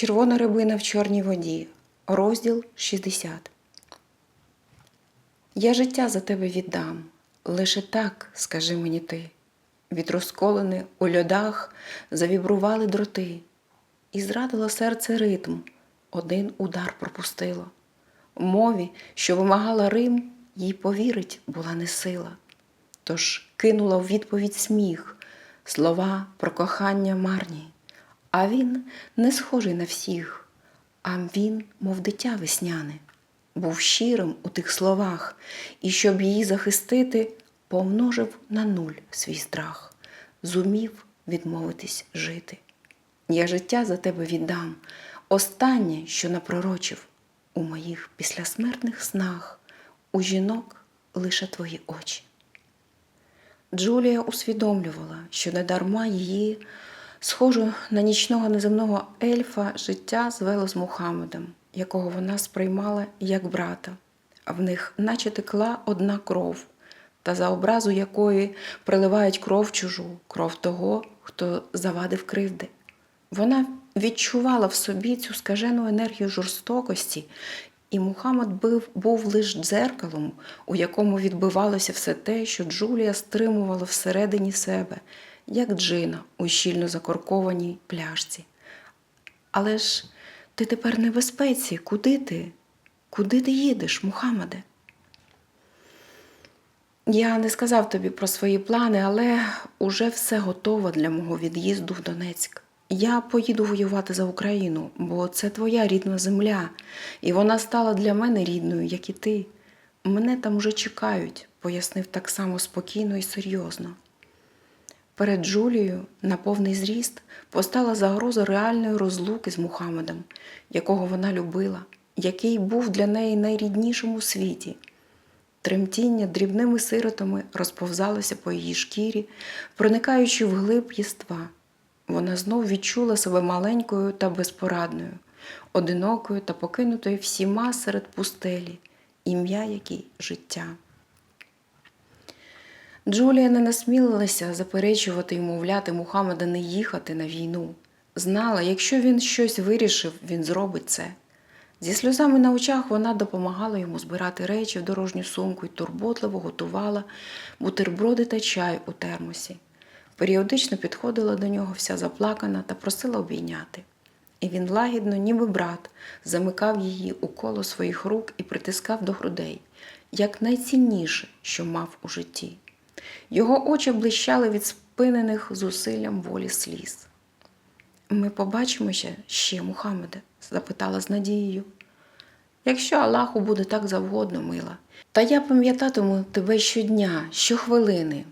Червона рибина в чорній воді. Розділ 60. Я життя за тебе віддам. Лише так, скажи мені ти. Від розколини у льодах завібрували дроти, і зрадило серце ритм, один удар пропустило. Мові, що вимагала Рим, їй повірить була не сила. Тож кинула в відповідь сміх, слова про кохання марні. А він не схожий на всіх, а він, мов дитя весняне, був щирим у тих словах, і щоб її захистити, помножив на нуль свій страх, зумів відмовитись жити. Я життя за тебе віддам, останнє, що напророчив у моїх післясмертних снах, у жінок лише твої очі. Джулія усвідомлювала, що недарма її, схожу на нічного неземного ельфа, життя звело з Мухаммедом, якого вона сприймала як брата, а в них наче текла одна кров, та за образу якої приливають кров чужу, кров того, хто завадив кривди. Вона відчувала в собі цю скажену енергію жорстокості, і Мухаммед був, був лише дзеркалом, у якому відбивалося все те, що Джулія стримувала всередині себе, як джина у щільно закоркованій пляшці. Але ж ти тепер в небезпеці. Куди ти? Куди ти їдеш, Мухаммеде? Я не сказав тобі про свої плани, але уже все готово для мого від'їзду в Донецьк. Я поїду воювати за Україну, бо це твоя рідна земля, і вона стала для мене рідною, як і ти. Мене там уже чекають, пояснив так само спокійно і серйозно. Перед Джулією на повний зріст постала загроза реальної розлуки з Мухаммедом, якого вона любила, який був для неї найріднішим у світі. Тремтіння дрібними сиротами розповзалося по її шкірі, проникаючи в глиб єства. Вона знов відчула себе маленькою та безпорадною, одинокою та покинутою всіма серед пустелі, ім'я якій життя. Джулія не насмілилася заперечувати й мовляти Мухаммеда не їхати на війну. Знала, якщо він щось вирішив, він зробить це. Зі сльозами на очах вона допомагала йому збирати речі в дорожню сумку і турботливо готувала бутерброди та чай у термосі. Періодично підходила до нього вся заплакана та просила обійняти. І він лагідно, ніби брат, замикав її у коло своїх рук і притискав до грудей, як найцінніше, що мав у житті. Його очі блищали від спинених зусиллям волі сліз. Ми побачимося ще, Мухаммеде? запитала з надією. Якщо Аллаху буде так завгодно, мила, та я пам'ятатиму тебе щодня, щохвилини.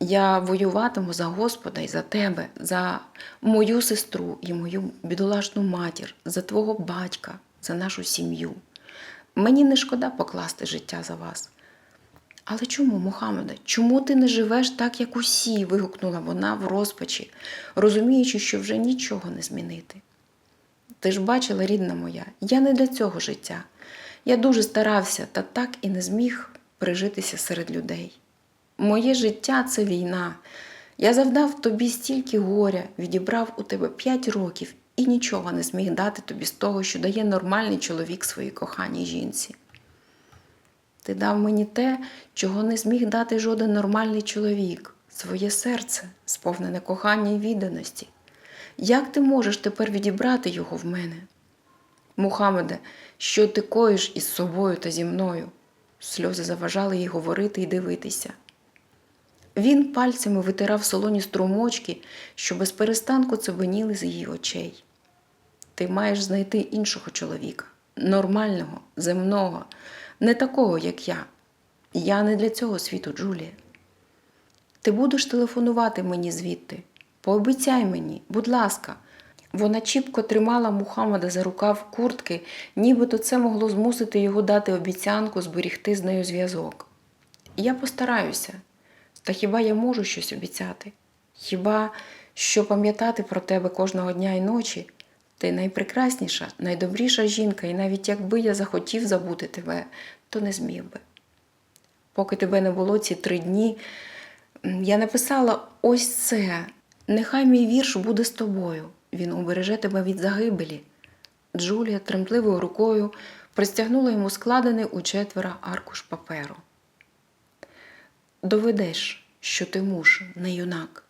Я воюватиму за Господа і за тебе, за мою сестру і мою бідолашну матір, за твого батька, за нашу сім'ю. Мені не шкода покласти життя за вас. Але чому, Мухаммеде, чому ти не живеш так, як усі? вигукнула вона в розпачі, розуміючи, що вже нічого не змінити. Ти ж бачила, рідна моя, я не для цього життя. Я дуже старався, та так і не зміг прижитися серед людей. Моє життя це війна. Я завдав тобі стільки горя, відібрав у тебе п'ять років і нічого не зміг дати тобі з того, що дає нормальний чоловік своїй коханій жінці. Ти дав мені те, чого не зміг дати жоден нормальний чоловік, своє серце, сповнене кохання і відданості. Як ти можеш тепер відібрати його в мене? Мухаммеде, що ти коїш із собою та зі мною? Сльози заважали їй говорити і дивитися. Він пальцями витирав солоні струмочки, що без перестанку з її очей. Ти маєш знайти іншого чоловіка, нормального, земного, не такого, як я. Я не для цього світу, Джулія. Ти будеш телефонувати мені звідти. Пообіцяй мені, будь ласка. Вона чіпко тримала Мухаммада за рукав куртки, нібито це могло змусити його дати обіцянку зберігти з нею зв'язок. Я постараюся, та хіба я можу щось обіцяти? Хіба що пам'ятати про тебе кожного дня і ночі? Ти найпрекрасніша, найдобріша жінка, і навіть якби я захотів забути тебе, то не зміг би. Поки тебе не було ці три дні, я написала ось це. Нехай мій вірш буде з тобою. Він убереже тебе від загибелі. Джулія тремтливою рукою простягнула йому складений у четверо аркуш паперу. Доведеш, що ти муж, не юнак,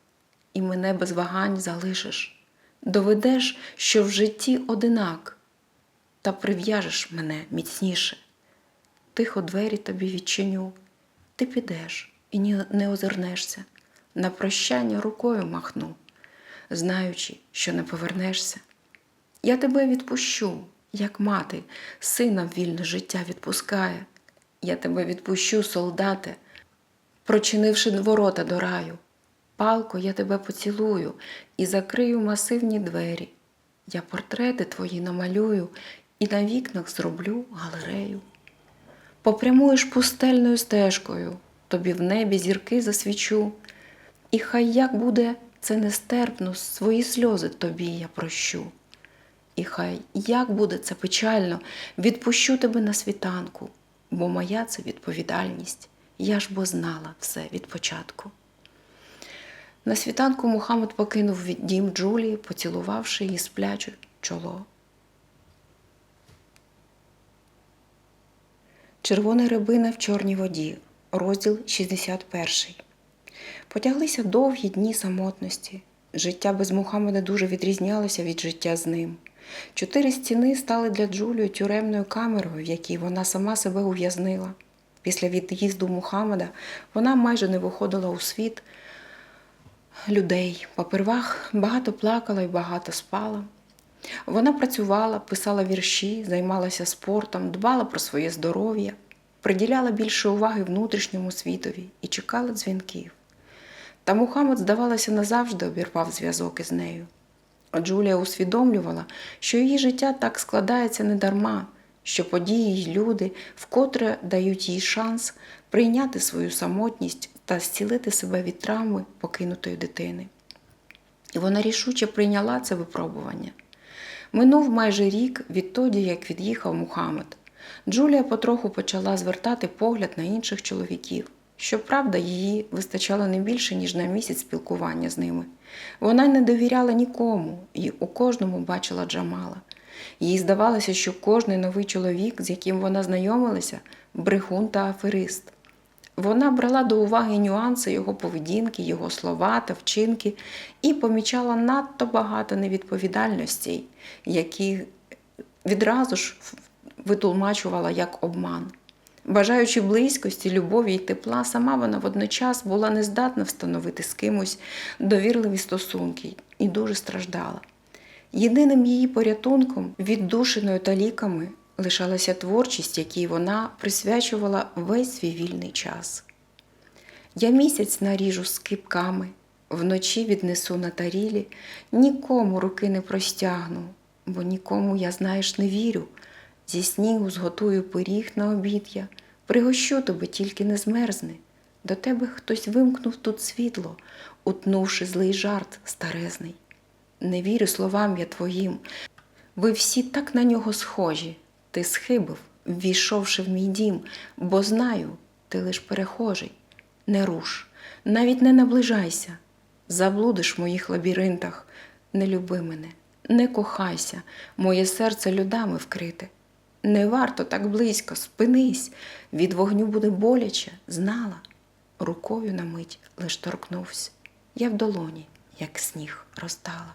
і мене без вагань залишиш. Доведеш, що в житті одинак, та прив'яжеш мене міцніше. Тихо двері тобі відчиню, ти підеш і не озирнешся, на прощання рукою махну, знаючи, що не повернешся. Я тебе відпущу, як мати, сина вільне життя відпускає. Я тебе відпущу, солдате, прочинивши ворота до раю. Палко, я тебе поцілую і закрию масивні двері. Я портрети твої намалюю і на вікнах зроблю галерею. Попрямуєш пустельною стежкою, тобі в небі зірки засвічу, і хай як буде це нестерпно, свої сльози тобі я прощу. І хай як буде це печально, відпущу тебе на світанку, бо моя це відповідальність, я ж бо знала все від початку. На світанку Мухаммед покинув дім Джулії, поцілувавши її спляче чоло. Червона рибина в чорній воді, розділ 61. Потяглися довгі дні самотності. Життя без Мухаммеда дуже відрізнялося від життя з ним. Чотири стіни стали для Джулії тюремною камерою, в якій вона сама себе ув'язнила. Після від'їзду Мухаммеда вона майже не виходила у світ людей. Попервах багато плакала і багато спала. Вона працювала, писала вірші, займалася спортом, дбала про своє здоров'я, приділяла більше уваги внутрішньому світові і чекала дзвінків. Та Мухаммед, здавалося, назавжди обірвав зв'язок із нею. А Джулія усвідомлювала, що її життя так складається недарма, що події й люди вкотре дають їй шанс прийняти свою самотність та зцілити себе від травми покинутої дитини. І вона рішуче прийняла це випробування. Минув майже рік відтоді, як від'їхав Мухаммед. Джулія потроху почала звертати погляд на інших чоловіків. Щоправда, її вистачало не більше, ніж на місяць спілкування з ними. Вона не довіряла нікому і у кожному бачила Джамала. Їй здавалося, що кожний новий чоловік, з яким вона знайомилася, брехун та аферист. Вона брала до уваги нюанси його поведінки, його слова та вчинки і помічала надто багато невідповідальностей, які відразу ж витулмачувала як обман. Бажаючи близькості, любові й тепла, сама вона водночас була нездатна встановити з кимось довірливі стосунки і дуже страждала. Єдиним її порятунком, віддушеною та ліками, лишалася творчість, якій вона присвячувала весь свій вільний час. Я місяць наріжу з кипками, вночі віднесу на тарілі, нікому руки не простягну, бо нікому, я знаєш, не вірю. Зі снігу зготую пиріг на обід я, пригощу тебе, тільки не змерзни. До тебе хтось вимкнув тут світло, утнувши злий жарт старезний. Не вірю словам я твоїм. Ви всі так на нього схожі. Ти схибив, ввійшовши в мій дім, бо знаю, ти лиш перехожий. Не руш, навіть не наближайся, заблудиш в моїх лабіринтах. Не люби мене, не кохайся, моє серце людами вкрите. Не варто так близько, спинись, від вогню буде боляче, знала. Рукою на мить лиш торкнувся. Я в долоні, як сніг, розтала.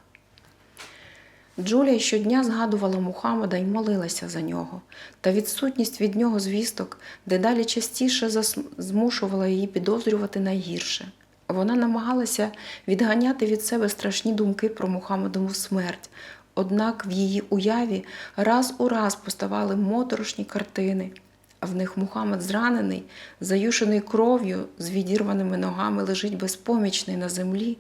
Джулія щодня згадувала Мухаммеда і молилася за нього, та відсутність від нього звісток дедалі частіше змушувала її підозрювати найгірше. Вона намагалася відганяти від себе страшні думки про Мухаммедову смерть, однак в її уяві раз у раз поставали моторошні картини. А в них Мухаммед зранений, заюшений кров'ю, з відірваними ногами лежить безпомічний на землі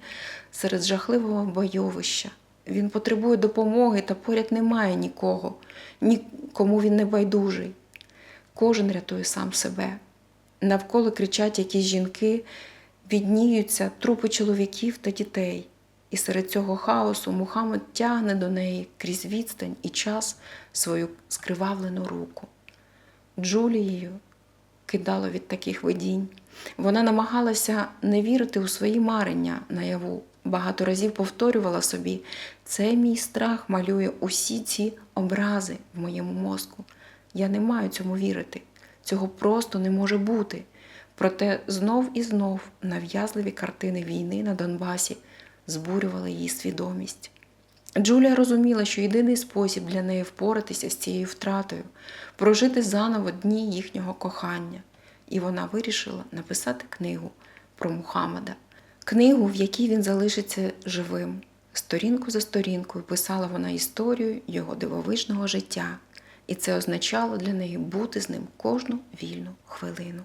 серед жахливого бойовища. Він потребує допомоги, та поряд немає нікого, нікому він не байдужий. Кожен рятує сам себе. Навколо кричать якісь жінки, відніються трупи чоловіків та дітей. І серед цього хаосу Мухаммед тягне до неї крізь відстань і час свою скривавлену руку. Джулією кидало від таких видінь. Вона намагалася не вірити у свої марення наяву, багато разів повторювала собі, це мій страх малює усі ці образи в моєму мозку. Я не маю цьому вірити. Цього просто не може бути. Проте знов і знов нав'язливі картини війни на Донбасі збурювали її свідомість. Джулія розуміла, що єдиний спосіб для неї впоратися з цією втратою прожити заново дні їхнього кохання. І вона вирішила написати книгу про Мухаммеда, книгу, в якій він залишиться живим. Сторінку за сторінкою писала вона історію його дивовижного життя, і це означало для неї бути з ним кожну вільну хвилину.